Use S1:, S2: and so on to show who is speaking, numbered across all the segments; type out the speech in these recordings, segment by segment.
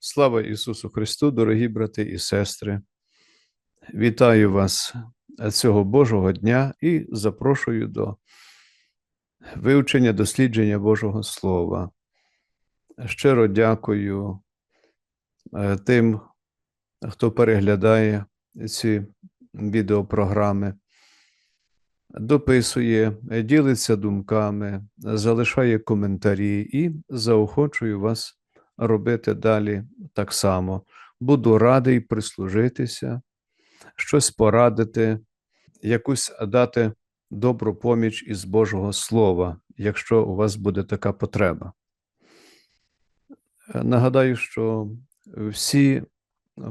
S1: Слава Ісусу Христу, дорогі брати і сестри. Вітаю вас цього Божого дня і запрошую до вивчення дослідження Божого Слова. Щиро дякую е, тим, хто переглядає ці відеопрограми, дописує, ділиться думками, залишає коментарі і заохочую вас робити далі так само. Буду радий прислужитися, щось порадити, якусь дати добру поміч із Божого Слова, якщо у вас буде така потреба. Нагадаю, що всі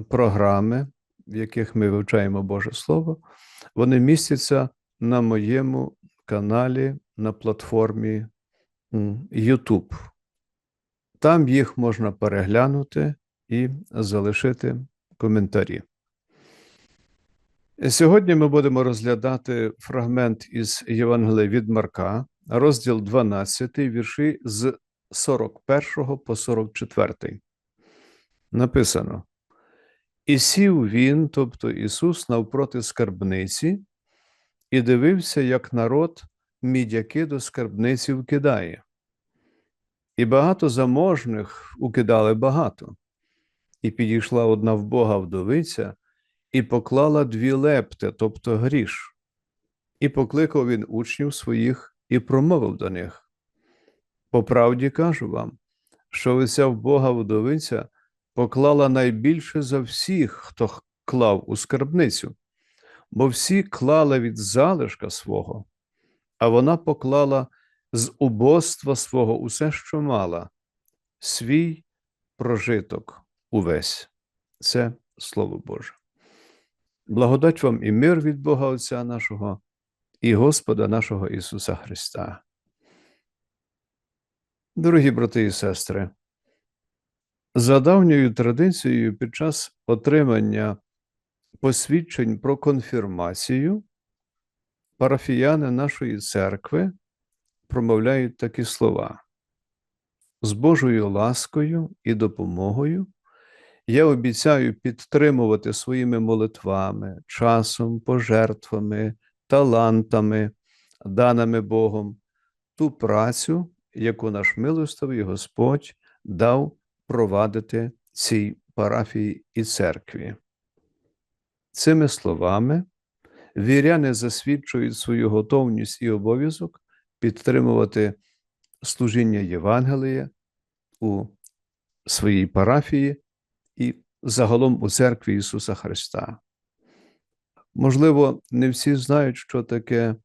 S1: програми, в яких ми вивчаємо Боже Слово, вони містяться на моєму каналі на платформі YouTube. Там їх можна переглянути і залишити коментарі. Сьогодні ми будемо розглядати фрагмент із Євангелія від Марка, розділ 12, вірші з 41 по 44. Написано: І сів він, тобто Ісус, навпроти скарбниці, і дивився, як народ мідяки до скарбниці вкидає. І багато заможних укидали багато. І підійшла одна вбога вдовиця, і поклала дві лепти, тобто гріш. І покликав він учнів своїх і промовив до них: По правді кажу вам, що оця вбога вдовиця поклала найбільше за всіх, хто клав у скарбницю, бо всі клали від залишка свого, а вона поклала з убоства свого усе, що мала, свій прожиток увесь. Це Слово Боже. Благодать вам і мир від Бога Отця нашого і Господа нашого Ісуса Христа. Дорогі брати і сестри, за давньою традицією під час отримання посвідчень про конфірмацію парафіяни нашої церкви промовляють такі слова. З Божою ласкою і допомогою я обіцяю підтримувати своїми молитвами, часом, пожертвами, талантами, даними Богом, ту працю, яку наш милостивий Господь дав провадити цій парафії і церкві. Цими словами віряни засвідчують свою готовність і обов'язок підтримувати служіння Євангелія у своїй парафії і загалом у церкві Ісуса Христа. Можливо, не всі знають, що таке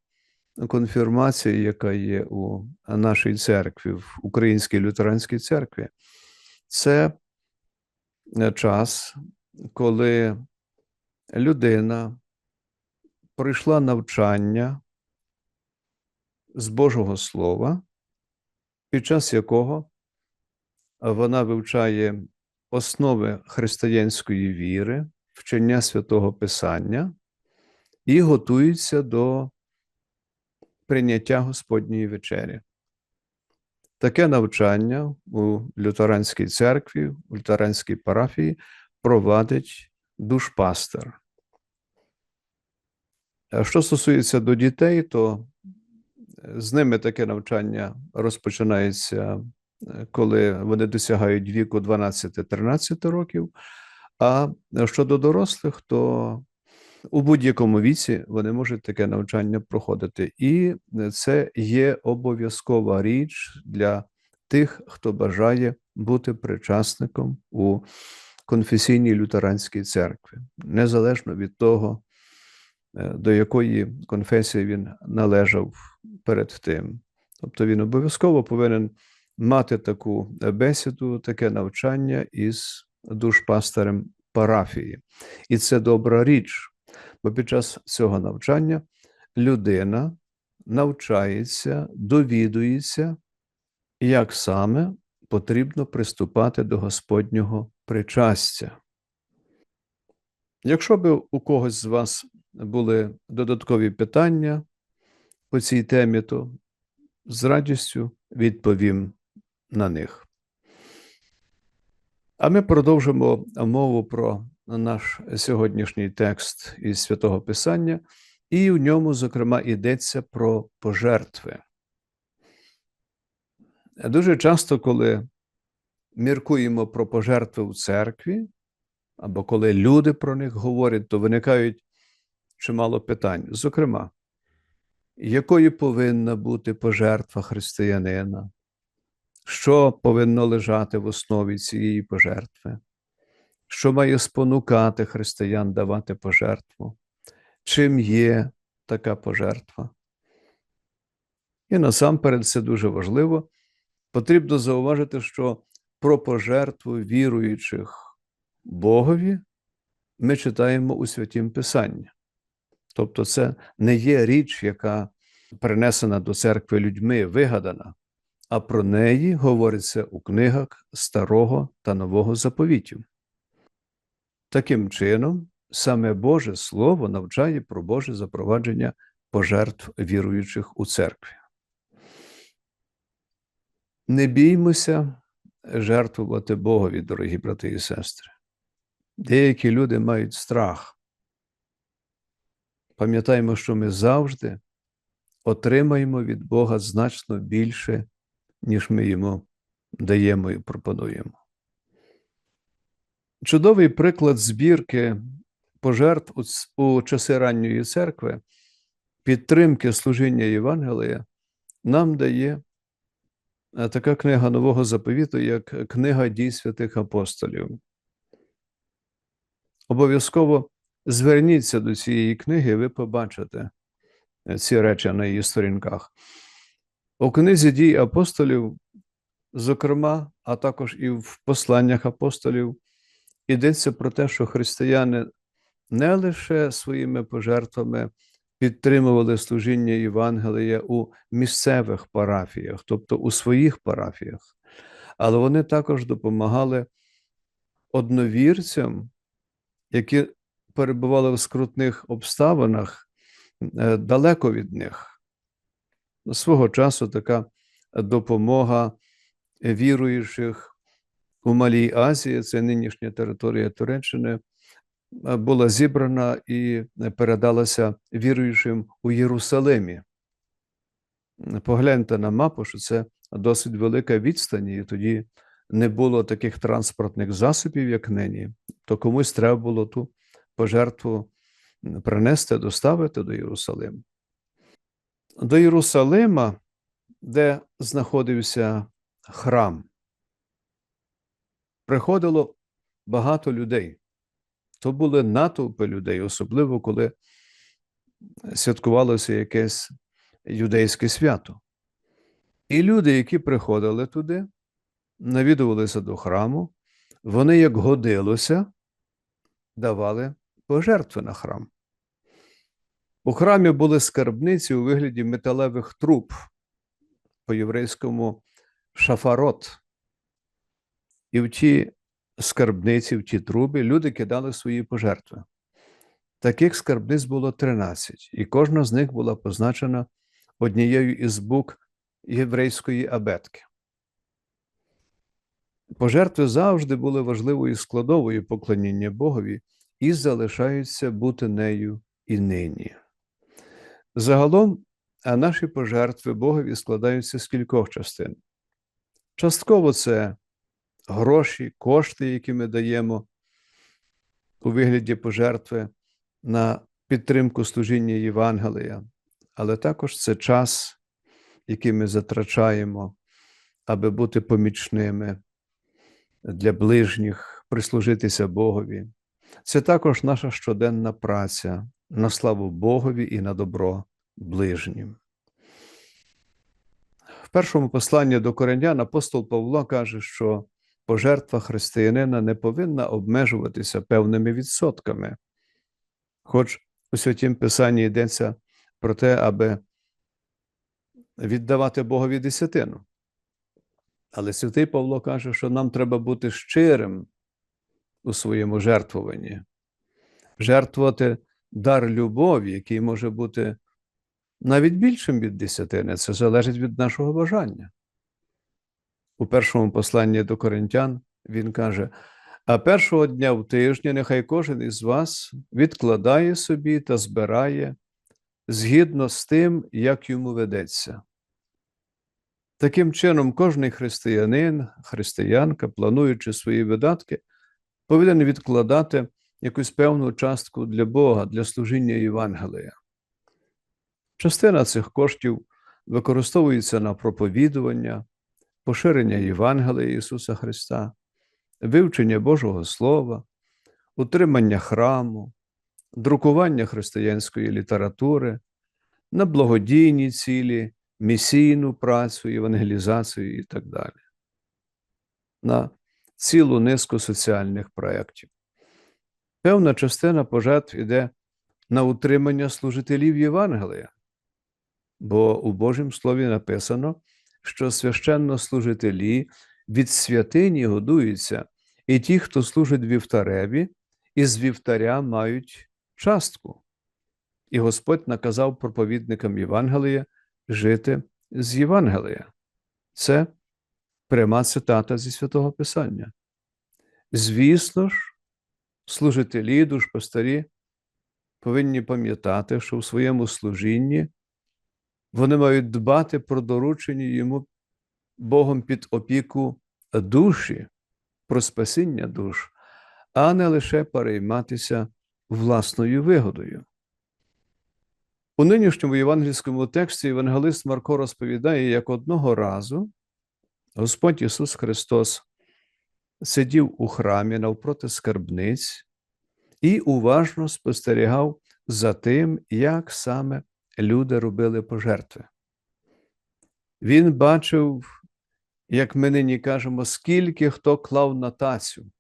S1: конфірмація, яка є у нашій церкві, в Українській лютеранській церкві. Це час, коли людина пройшла навчання з Божого Слова, під час якого вона вивчає основи християнської віри, вчення святого Писання і готується до прийняття Господньої вечері. Таке навчання у лютеранській церкві, у лютеранській парафії провадить душпастер. Що стосується до дітей, то з ними таке навчання розпочинається, е, коли вони досягають віку 12-13 років. А щодо дорослих, то у будь-якому віці вони можуть таке навчання проходити. І це є обов'язкова річ для тих, хто бажає бути причасником у конфесійній лютеранській церкві, незалежно від того, до якої конфесії він належав перед тим. Тобто він обов'язково повинен мати таку бесіду, таке навчання із душпастерем парафії. І це добра річ, бо під час цього навчання людина навчається, довідується, як саме потрібно приступати до Господнього причастя. Якщо би у когось з вас були додаткові питання по цій темі, то з радістю відповім на них. А ми продовжимо мову про наш сьогоднішній текст із святого Писання, і в ньому, зокрема, йдеться про пожертви. Дуже часто, коли міркуємо про пожертви у церкві, або коли люди про них говорять, то виникають чимало питань. Зокрема, якою повинна бути пожертва християнина? Що повинно лежати в основі цієї пожертви? Що має спонукати християн давати пожертву? Чим є така пожертва? І насамперед це дуже важливо. Потрібно зауважити, що про пожертву віруючих Богові ми читаємо у Святім Писанні. Тобто, це не є річ, яка принесена до церкви людьми, вигадана, а про неї говориться у книгах Старого та Нового заповітів. Таким чином, саме Боже Слово навчає про Боже запровадження пожертв віруючих у церкві. Не біймося жертвувати Богові, дорогі брати і сестри. Деякі люди мають страх. Пам'ятаємо, що ми завжди отримаємо від Бога значно більше, ніж ми йому даємо і пропонуємо. Чудовий приклад збірки пожертв у часи ранньої церкви, підтримки служіння Євангелія нам дає е, така книга Нового заповіту, як Книга дій святих апостолів. Обов'язково зверніться до цієї книги, ви побачите е, ці речі на її сторінках. У книзі дій апостолів, зокрема, а також і в посланнях апостолів, йдеться про те, що християни не лише своїми пожертвами підтримували служіння Євангелія у місцевих парафіях, тобто у своїх парафіях, але вони також допомагали одновірцям, які перебували в скрутних обставинах е, далеко від них. Свого часу така допомога віруючих у Малій Азії, це нинішня територія Туреччини, була зібрана і передалася віруючим у Єрусалимі. Погляньте на мапу, що це досить велика відстань, і тоді не було таких транспортних засобів, як нині, то комусь треба було ту пожертву принести, доставити до Єрусалиму. До Єрусалима, де знаходився храм, приходило багато людей. То були натовпи людей, особливо коли святкувалося якесь юдейське свято. І люди, які приходили туди, навідувалися до храму, вони, як годилося, давали пожертви на храм. У храмі були скарбниці у вигляді металевих труб, по єврейському шафарот. І в ті скарбниці, в ті труби люди кидали свої пожертви. Таких скарбниць було 13, і кожна з них була позначена однією із букв єврейської абетки. Пожертви завжди були важливою складовою поклоніння Богові і залишаються бути нею і нині. Загалом, наші пожертви Богові складаються з кількох частин. Частково це гроші, кошти, які ми даємо у вигляді пожертви на підтримку служіння Євангелія, але також це час, який ми затрачаємо, аби бути помічними для ближніх, прислужитися Богові. Це також наша щоденна праця на славу Богові і на добро ближнім. В першому посланні до Коренян апостол Павло каже, що пожертва християнина не повинна обмежуватися певними відсотками. Хоч у святім Писанні йдеться про те, аби віддавати Богові десятину. Але святий Павло каже, що нам треба бути щирим у своєму жертвуванні, жертвувати дар любові, який може бути навіть більшим від десятини, це залежить від нашого бажання. У першому посланні до Коринтян Він каже: а першого дня в тижні нехай кожен із вас відкладає собі та збирає згідно з тим, як йому ведеться. Таким чином, кожний християнин, християнка, плануючи свої видатки, повинен відкладати якусь певну частку для Бога, для служіння Євангелія. Частина цих коштів використовується на проповідування, поширення Євангелія Ісуса Христа, вивчення Божого Слова, утримання храму, друкування християнської літератури, на благодійні цілі, місійну працю, евангелізацію і так далі, на цілу низку соціальних проєктів. Певна частина пожертв іде на утримання служителів Євангелія, бо у Божому Слові написано, що священнослужителі від святині годуються, і ті, хто служить вівтареві, із вівтаря мають частку. І Господь наказав проповідникам Євангелія жити з Євангелія. Це пряма цитата зі святого Писання. Звісно ж, служителі, душпастарі повинні пам'ятати, що в своєму служінні вони мають дбати про доручені йому Богом під опіку душі, про спасіння душ, а не лише перейматися власною вигодою. У нинішньому євангельському тексті Євангелист Марко розповідає, як одного разу Господь Ісус Христос сидів у храмі навпроти скарбниць і уважно спостерігав за тим, як саме люди робили пожертви. Він бачив, як ми нині кажемо, скільки хто клав на тацю.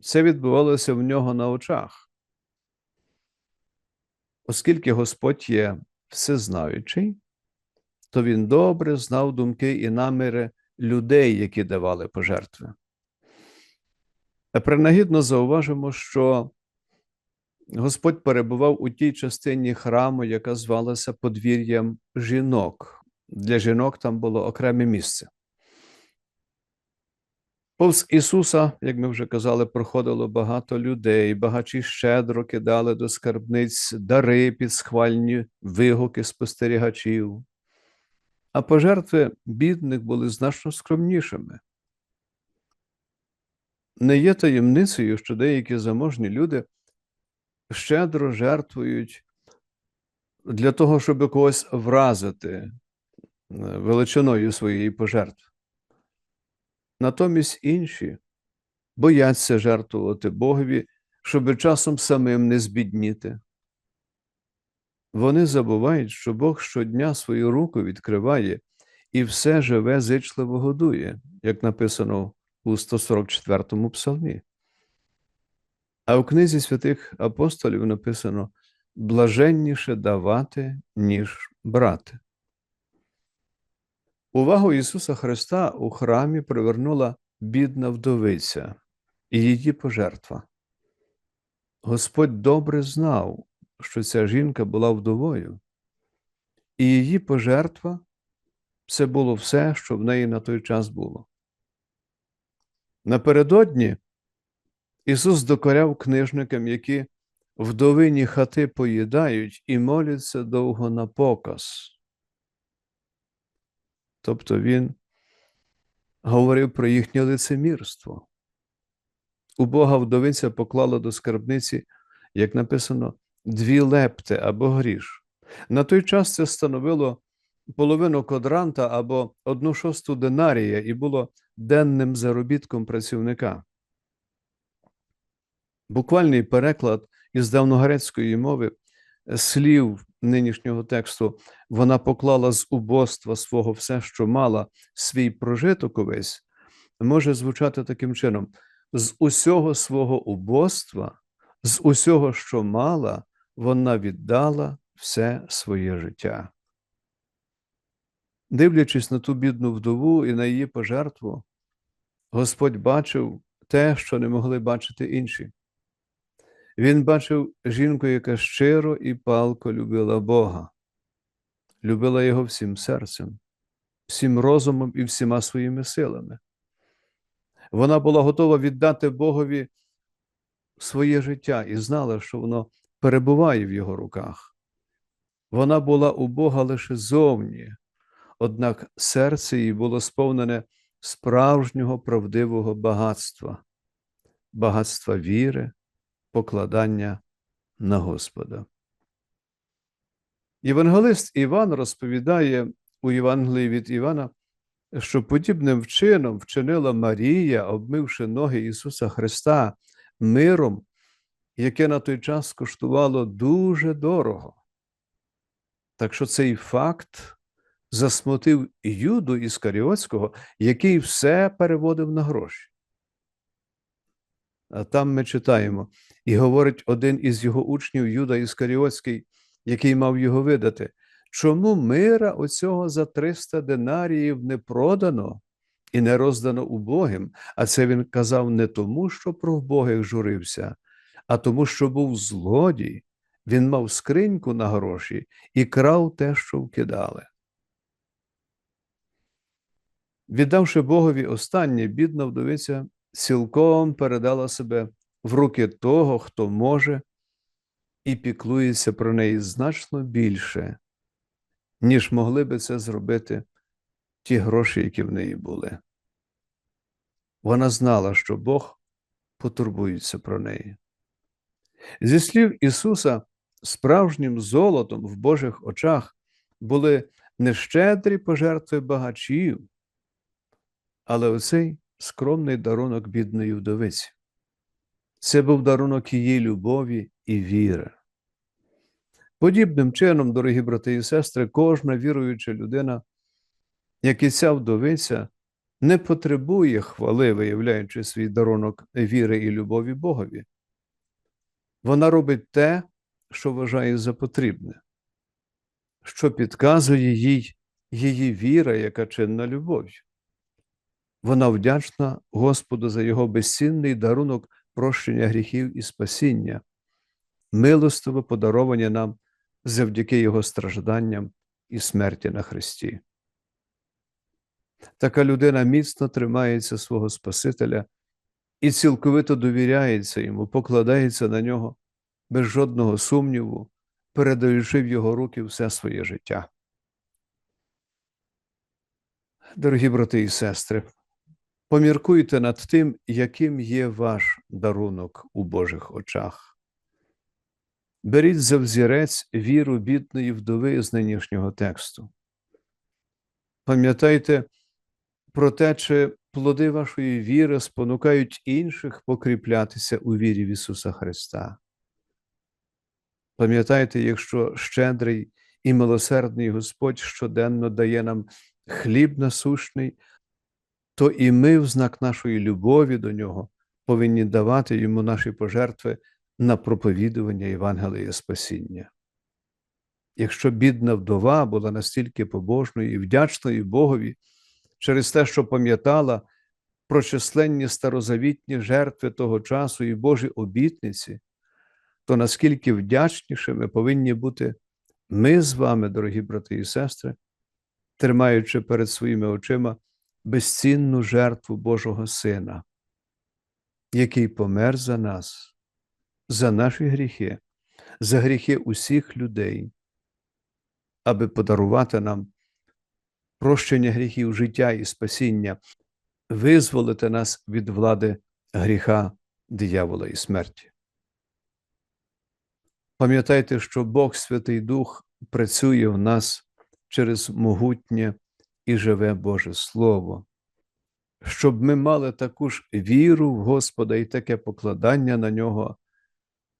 S1: Це відбувалося в нього на очах. Оскільки Господь є всезнаючий, то Він добре знав думки і наміри людей, які давали пожертви. Принагідно зауважимо, що Господь перебував у тій частині храму, яка звалася подвір'ям жінок. Для жінок там було окреме місце. Повз Ісуса, як ми вже казали, проходило багато людей, багачі щедро кидали до скарбниць дари під схвальні вигуки спостерігачів, а пожертви бідних були значно скромнішими. Не є таємницею, що деякі заможні люди щедро жертвують для того, щоб когось вразити величиною своєї пожертви. Натомість інші бояться жертвувати Богові, щоб часом самим не збідніти. Вони забувають, що Бог щодня свою руку відкриває і все живе зичливо годує, як написано у 144-му псалмі. А у книзі святих апостолів написано блаженніше давати, ніж брати. Увагу Ісуса Христа у храмі привернула бідна вдовиця і її пожертва. Господь добре знав, що ця жінка була вдовою, і її пожертва це було все, що в неї на той час було. Напередодні Ісус докоряв книжникам, які вдовині хати поїдають і моляться довго на показ. Тобто Він говорив про їхнє лицемірство. У Бога вдовиця поклала до скарбниці, як написано, дві лепти або гріш. На той час це становило половину квадранта або одну шосту динарія і було денним заробітком працівника. Буквальний переклад із давногрецької мови слів нинішнього тексту вона поклала з убоства свого все, що мала, свій прожиток увесь, може звучати таким чином: з усього свого убоства, з усього, що мала, вона віддала все своє життя. Дивлячись на ту бідну вдову і на її пожертву, Господь бачив те, що не могли бачити інші. Він бачив жінку, яка щиро і палко любила Бога, любила Його всім серцем, всім розумом і всіма своїми силами. Вона була готова віддати Богові своє життя і знала, що воно перебуває в його руках. Вона була у Бога лише зовні, однак серце її було сповнене справжнього правдивого багатства, багатства віри, покладання на Господа. Євангелист Іван розповідає у Євангелії від Івана, що подібним вчином вчинила Марія, обмивши ноги Ісуса Христа миром, яке на той час коштувало дуже дорого. Так що цей факт засмутив Юду Іскаріотського, який все переводив на гроші. А там ми читаємо, і говорить один із його учнів, Юда Іскаріотський, який мав його видати. Чому мира оцього за 300 динаріїв не продано і не роздано убогим? А це він казав не тому, що про вбогих журився, а тому, що був злодій. Він мав скриньку на гроші і крав те, що вкидали. Віддавши Богові останнє, бідна вдовиця цілком передала себе в руки того, хто може і піклується про неї значно більше, ніж могли би це зробити ті гроші, які в неї були. Вона знала, що Бог потурбується про неї. Зі слів Ісуса, справжнім золотом в Божих очах були не щедрі пожертви багачів, але оцей скромний дарунок бідної вдовиці. Це був дарунок її любові і віри. Подібним чином, дорогі брати і сестри, кожна віруюча людина, як і ця вдовиця, не потребує хвали, виявляючи свій дарунок віри і любові Богові. Вона робить те, що вважає за потрібне, що підказує їй її віра, яка чинна любов'ю. Вона вдячна Господу за його безцінний дарунок прощення гріхів і спасіння, милостиво подаровані нам завдяки Його стражданням і смерті на Христі. Така людина міцно тримається свого Спасителя і цілковито довіряється йому, покладається на нього без жодного сумніву, передаючи в його руки все своє життя. Дорогі брати і сестри, поміркуйте над тим, яким є ваш дарунок у Божих очах. Беріть за взірець віру бідної вдови з нинішнього тексту. Пам'ятайте про те, чи плоди вашої віри спонукають інших покріплятися у вірі в Ісуса Христа. Пам'ятайте, якщо щедрий і милосердний Господь щоденно дає нам хліб насущний, то і ми, в знак нашої любові до Нього, повинні давати йому наші пожертви на проповідування Євангелія Спасіння. Якщо бідна вдова була настільки побожною і вдячною Богові через те, що пам'ятала про численні старозавітні жертви того часу і Божі обітниці, то наскільки вдячнішими повинні бути ми з вами, дорогі брати і сестри, тримаючи перед своїми очима безцінну жертву Божого Сина, який помер за нас, за наші гріхи, за гріхи усіх людей, аби подарувати нам прощення гріхів життя і спасіння, визволити нас від влади гріха, диявола і смерті. Пам'ятайте, що Бог Святий Дух працює в нас через могутнє і живе Боже Слово, щоб ми мали таку ж віру в Господа і таке покладання на нього,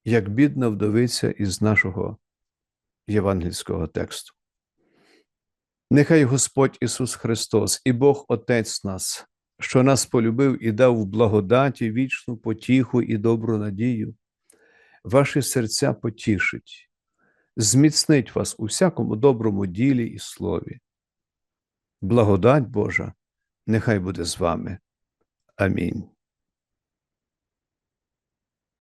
S1: як бідна вдовиця із нашого євангельського тексту. Нехай Господь Ісус Христос і Бог Отець нас, що нас полюбив і дав в благодаті вічну потіху і добру надію, ваші серця потішить, зміцнить вас у всякому доброму ділі і слові. Благодать Божа, нехай буде з вами. Амінь.